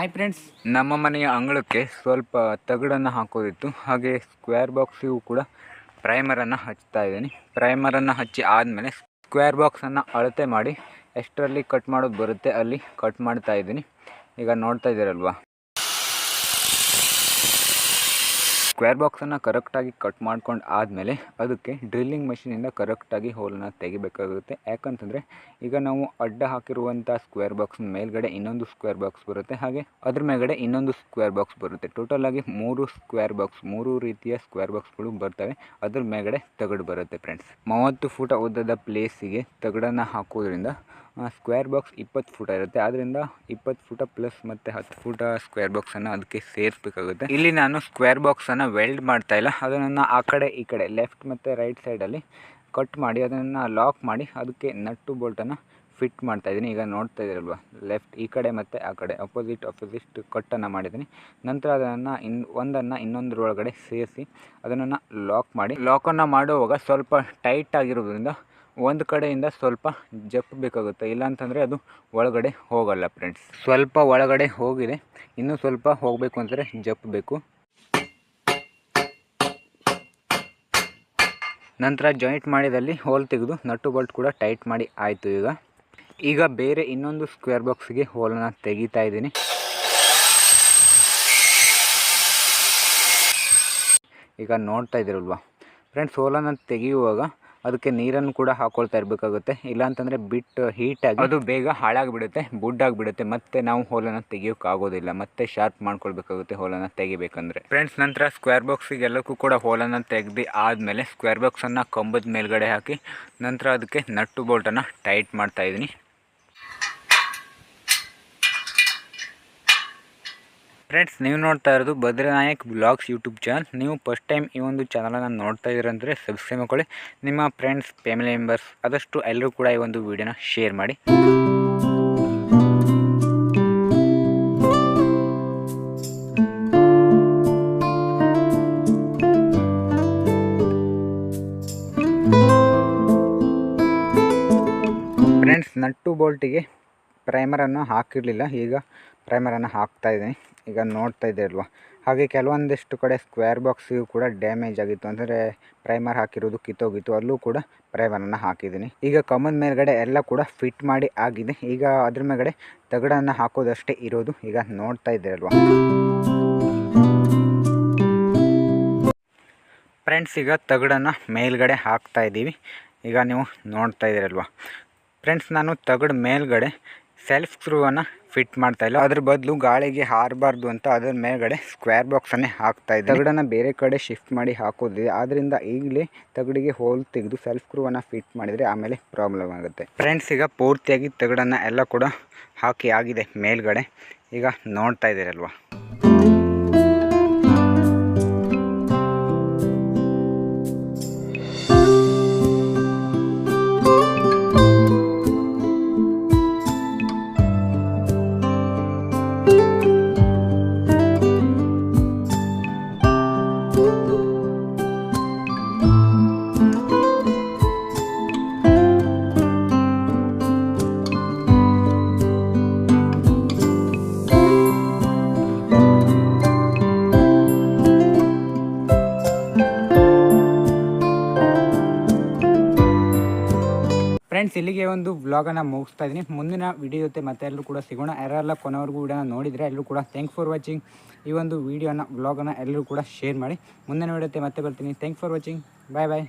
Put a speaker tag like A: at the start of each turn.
A: Hi friends ನಮ್ಮ ಮನೆಯ ಅಂಗಳಕ್ಕೆ ಸ್ವಲ್ಪ ತಗಡನ್ನು ಹಾಕೋದಿತ್ತು. ಹಾಗೆ ಸ್ಕ್ವೇರ್ ಬಾಕ್ಸಿಗೂ ಕೂಡ ಪ್ರೈಮರನ್ನು ಹಚ್ತಾ ಇದ್ದೀನಿ. ಪ್ರೈಮರನ್ನು ಹಚ್ಚಿ ಆದಮೇಲೆ ಸ್ಕ್ವೇರ್ ಬಾಕ್ಸನ್ನು ಅಳತೆ ಮಾಡಿ ಎಷ್ಟರಲ್ಲಿ ಕಟ್ ಮಾಡೋದು ಬರುತ್ತೆ. ಅಲ್ಲಿ ಕಟ್ ಮಾಡ್ತಾ ಇದ್ದೀನಿ. ಈಗ ನೋಡ್ತಾ ಇದ್ದೀರಲ್ವಾ? ಸ್ಕ್ವೇರ್ ಬಾಕ್ಸನ್ನು ಕರೆಕ್ಟಾಗಿ ಕಟ್ ಮಾಡ್ಕೊಂಡು ಆದಮೇಲೆ ಅದಕ್ಕೆ ಡ್ರಿಲ್ಲಿಂಗ್ ಮೆಷಿನಿಂದ ಕರೆಕ್ಟಾಗಿ ಹೋಲನ್ನು ತೆಗಿಬೇಕಾಗುತ್ತೆ. ಯಾಕಂತಂದರೆ ಈಗ ನಾವು ಅಡ್ಡ ಹಾಕಿರುವಂಥ ಸ್ಕ್ವೇರ್ ಬಾಕ್ಸ್ ಮೇಲ್ಗಡೆ ಇನ್ನೊಂದು ಸ್ಕ್ವೇರ್ ಬಾಕ್ಸ್ ಬರುತ್ತೆ, ಹಾಗೆ ಅದ್ರ ಮೇಲ್ಗಡೆ ಇನ್ನೊಂದು ಸ್ಕ್ವೇರ್ ಬಾಕ್ಸ್ ಬರುತ್ತೆ. ಟೋಟಲ್ ಆಗಿ ಮೂರು ಸ್ಕ್ವೇರ್ ಬಾಕ್ಸ್, ಮೂರು ರೀತಿಯ ಸ್ಕ್ವೇರ್ ಬಾಕ್ಸ್ಗಳು ಬರ್ತವೆ. ಅದ್ರ ಮೇಲ್ಗಡೆ ತಗಡು ಬರುತ್ತೆ ಫ್ರೆಂಡ್ಸ್. ಮೂವತ್ತು ಫೂಟ ಉದ್ದದ ಪ್ಲೇಸಿಗೆ ತಗಡನ್ನು ಹಾಕೋದ್ರಿಂದ ಸ್ಕ್ವೇರ್ ಬಾಕ್ಸ್ ಇಪ್ಪತ್ತು ಫೂಟ ಇರುತ್ತೆ. ಆದ್ದರಿಂದ ಇಪ್ಪತ್ತು ಫೂಟ ಪ್ಲಸ್ ಮತ್ತು ಹತ್ತು ಫುಟ ಸ್ಕ್ವೇರ್ ಬಾಕ್ಸನ್ನು ಅದಕ್ಕೆ ಸೇರಿಸ್ಬೇಕಾಗುತ್ತೆ. ಇಲ್ಲಿ ನಾನು ಸ್ಕ್ವೇರ್ ಬಾಕ್ಸನ್ನು ವೆಲ್ಡ್ ಮಾಡ್ತಾ ಇಲ್ಲ. ಅದನ್ನು ಆ ಕಡೆ, ಈ ಕಡೆ ಲೆಫ್ಟ್ ಮತ್ತು ರೈಟ್ ಸೈಡಲ್ಲಿ ಕಟ್ ಮಾಡಿ, ಅದನ್ನು ಲಾಕ್ ಮಾಡಿ, ಅದಕ್ಕೆ ನಟ್ಟು ಬೋಲ್ಟನ್ನು ಫಿಟ್ ಮಾಡ್ತಾ ಇದ್ದೀನಿ. ಈಗ ನೋಡ್ತಾ ಇದ್ದೀರಲ್ವ ಲೆಫ್ಟ್ ಈ ಕಡೆ ಮತ್ತು ಆ ಕಡೆ ಅಪೋಸಿಟ್ ಅಪೋಸಿಟ್ ಕಟ್ಟನ್ನು ಮಾಡಿದ್ದೀನಿ. ನಂತರ ಅದನ್ನು ಇನ್, ಒಂದನ್ನು ಇನ್ನೊಂದರೊಳಗಡೆ ಸೇರಿಸಿ ಅದನ್ನು ಲಾಕ್ ಮಾಡಿ. ಲಾಕನ್ನು ಮಾಡುವಾಗ ಸ್ವಲ್ಪ ಟೈಟ್ ಆಗಿರೋದ್ರಿಂದ ಒಂದು ಕಡೆಯಿಂದ ಸ್ವಲ್ಪ ಜಪ್ಪಬೇಕಾಗುತ್ತೆ. ಇಲ್ಲಾಂತಂದರೆ ಅದು ಒಳಗಡೆ ಹೋಗಲ್ಲ ಫ್ರೆಂಡ್ಸ್ ಸ್ವಲ್ಪ ಒಳಗಡೆ ಹೋಗಿದೆ. ಇನ್ನೂ ಸ್ವಲ್ಪ ಹೋಗಬೇಕು ಅಂದರೆ ಜಪ್ಪಬೇಕು. ನಂತರ ಜಾಯಿಂಟ್ ಮಾಡಿದಲ್ಲಿ ಹೋಲ್ ತೆಗೆದು ನಟ್ಟು ಬೋಲ್ಟ್ ಕೂಡ ಟೈಟ್ ಮಾಡಿ ಆಯಿತು ಈಗ. ಈಗ ಬೇರೆ ಇನ್ನೊಂದು ಸ್ಕ್ವೇರ್ ಬಾಕ್ಸ್ಗೆ ಹೋಲನ್ನು ತೆಗಿತಾ ಇದ್ದೀನಿ. ಈಗ ನೋಡ್ತಾ ಇದ್ದೀರಲ್ವಾ? ಫ್ರೆಂಡ್ಸ್ ಹೋಲನ್ನು ತೆಗೆಯುವಾಗ ಅದಕ್ಕೆ ನೀರನ್ನು ಕೂಡ ಹಾಕೊಳ್ತಾ ಇರಬೇಕಾಗುತ್ತೆ. ಇಲ್ಲಾಂತಂದರೆ ಬಿಟ್ಟು ಹೀಟಾಗಿ ಅದು ಬೇಗ ಹಾಳಾಗಿಬಿಡುತ್ತೆ ಬುಡ್ಡಾಗಿಬಿಡುತ್ತೆ ಮತ್ತೆ ನಾವು ಹೋಲನ್ನು ತೆಗಿಯೋಕ್ಕಾಗೋದಿಲ್ಲ. ಮತ್ತೆ ಶಾರ್ಪ್ ಮಾಡ್ಕೊಳ್ಬೇಕಾಗುತ್ತೆ ಹೋಲನ್ನು ತೆಗಿಬೇಕಂದ್ರೆ. ಫ್ರೆಂಡ್ಸ್ ನಂತರ ಸ್ಕ್ವೇರ್ ಬಾಕ್ಸಿಗೆ ಎಲ್ಲಕ್ಕೂ ಕೂಡ ಹೋಲನ್ನು ತೆಗೆದು ಆದಮೇಲೆ ಸ್ಕ್ವೇರ್ ಬಾಕ್ಸನ್ನು ಕಂಬದ ಮೇಲ್ಗಡೆ ಹಾಕಿ ನಂತರ ಅದಕ್ಕೆ ನಟ್ಟು ಬೋಲ್ಟನ್ನು ಟೈಟ್ ಮಾಡ್ತಾ ಇದ್ದೀನಿ. ಫ್ರೆಂಡ್ಸ್ ನೀವು ನೋಡ್ತಾ ಇರೋದು ಭದ್ರನಾಯಕ್ ಬ್ಲಾಗ್ಸ್ ಯೂಟ್ಯೂಬ್ ಚಾನಲ್ ನೀವು ಫಸ್ಟ್ ಟೈಮ್ ಈ ಒಂದು ಚಾನಲನ್ನು ನೋಡ್ತಾ ಇದ್ದೀರಂದರೆ ಸಬ್ಸ್ಕ್ರೈಬ್ ಮಾಡ್ಕೊಳ್ಳಿ. ನಿಮ್ಮ ಫ್ರೆಂಡ್ಸ್ ಫ್ಯಾಮಿಲಿ ಮೆಂಬರ್ಸ್ ಆದಷ್ಟು ಎಲ್ಲರೂ ಕೂಡ ಈ ಒಂದು ವಿಡಿಯೋನ ಶೇರ್ ಮಾಡಿ. ಫ್ರೆಂಡ್ಸ್ ನಟ್ಟು ಬೋಲ್ಟಿಗೆ ಪ್ರೈಮರನ್ನು ಹಾಕಿರಲಿಲ್ಲ. ಈಗ ಪ್ರೈಮರನ್ನು ಹಾಕ್ತಾ ಇದ್ದೀನಿ. ಈಗ ನೋಡ್ತಾ ಇದ್ದೀರಲ್ವ ಹಾಗೆ ಕೆಲವೊಂದಿಷ್ಟು ಕಡೆ ಸ್ಕ್ವೇರ್ ಬಾಕ್ಸಿಗೂ ಕೂಡ ಡ್ಯಾಮೇಜ್ ಆಗಿತ್ತು. ಅಂದರೆ ಪ್ರೈಮರ್ ಹಾಕಿರೋದು ಕಿತ್ತೋಗಿತ್ತು. ಅಲ್ಲೂ ಕೂಡ ಪ್ರೈಮರನ್ನು ಹಾಕಿದ್ದೀನಿ. ಈಗ ಕಮನ್ ಮೇಲ್ಗಡೆ ಎಲ್ಲ ಕೂಡ ಫಿಟ್ ಮಾಡಿ ಆಗಿದೆ. ಈಗ ಅದ್ರ ಮೇಲ್ಗಡೆ ತಗಡನ್ನು ಹಾಕೋದಷ್ಟೇ ಇರೋದು. ಈಗ ನೋಡ್ತಾ ಇದ್ದೀರಲ್ವ ಫ್ರೆಂಡ್ಸ್ ಈಗ ತಗಡನ್ನು ಮೇಲ್ಗಡೆ ಹಾಕ್ತಾ ಇದ್ದೀವಿ. ಈಗ ನೀವು ನೋಡ್ತಾ ಇದ್ದೀರಲ್ವ? ಫ್ರೆಂಡ್ಸ್ ನಾನು ತಗಡು ಮೇಲ್ಗಡೆ ಸೆಲ್ಫ್ ಸ್ಕ್ರೂವನ್ನು ಫಿಟ್ ಮಾಡ್ತಾ ಇಲ್ಲ. ಅದ್ರ ಬದಲು ಗಾಳಿಗೆ ಹಾರಬಾರ್ದು ಅಂತ ಅದರ ಮೇಲ್ಗಡೆ ಸ್ಕ್ವೇರ್ ಬಾಕ್ಸನ್ನೇ ಹಾಕ್ತಾ ಇದ್ದೆ ತಗಡನ್ನು ಬೇರೆ ಕಡೆ ಶಿಫ್ಟ್ ಮಾಡಿ ಹಾಕೋದಿದೆ. ಆದ್ದರಿಂದ ಈಗಲೇ ತಗಡಿಗೆ ಹೋಲ್ ತೆಗೆದು ಸೆಲ್ಫ್ ಸ್ಕ್ರೂವನ್ನು ಫಿಟ್ ಮಾಡಿದರೆ ಆಮೇಲೆ ಪ್ರಾಬ್ಲಮ್ ಆಗುತ್ತೆ. ಫ್ರೆಂಡ್ಸ್ ಈಗ ಪೂರ್ತಿಯಾಗಿ ತಗಡನ್ನು ಎಲ್ಲ ಕೂಡ ಹಾಕಿ ಆಗಿದೆ ಮೇಲ್ಗಡೆ. ಈಗ ನೋಡ್ತಾ ಇದ್ದೀರಲ್ವ? you ಫ್ರೆಂಡ್ಸ್ ಇಲ್ಲಿಗೆ ಒಂದು ವ್ಲಾಗನ್ನು ಮುಗಿಸ್ತಾ ಇದ್ದೀನಿ. ಮುಂದಿನ ವಿಡಿಯೋ ಜೊತೆ ಮತ್ತೆ ಎಲ್ಲರೂ ಕೂಡ ಸಿಗೋಣ. ಯಾರೆಲ್ಲ ಕೊನೆವರೆಗೂ ವಿಡಿಯೋನ ನೋಡಿದರೆ ಎಲ್ಲರೂ ಕೂಡ ಥ್ಯಾಂಕ್ ಫಾರ್ ವಾಚಿಂಗ್ ಈ ಒಂದು ವಿಡಿಯೋನ ವ್ಲಾಗನ್ನು ಎಲ್ಲರೂ ಕೂಡ ಶೇರ್ ಮಾಡಿ. ಮುಂದಿನ ವಿಡಿಯೋ ಜೊತೆ ಮತ್ತೆ ಬರ್ತೀನಿ. Thank for watching bye bye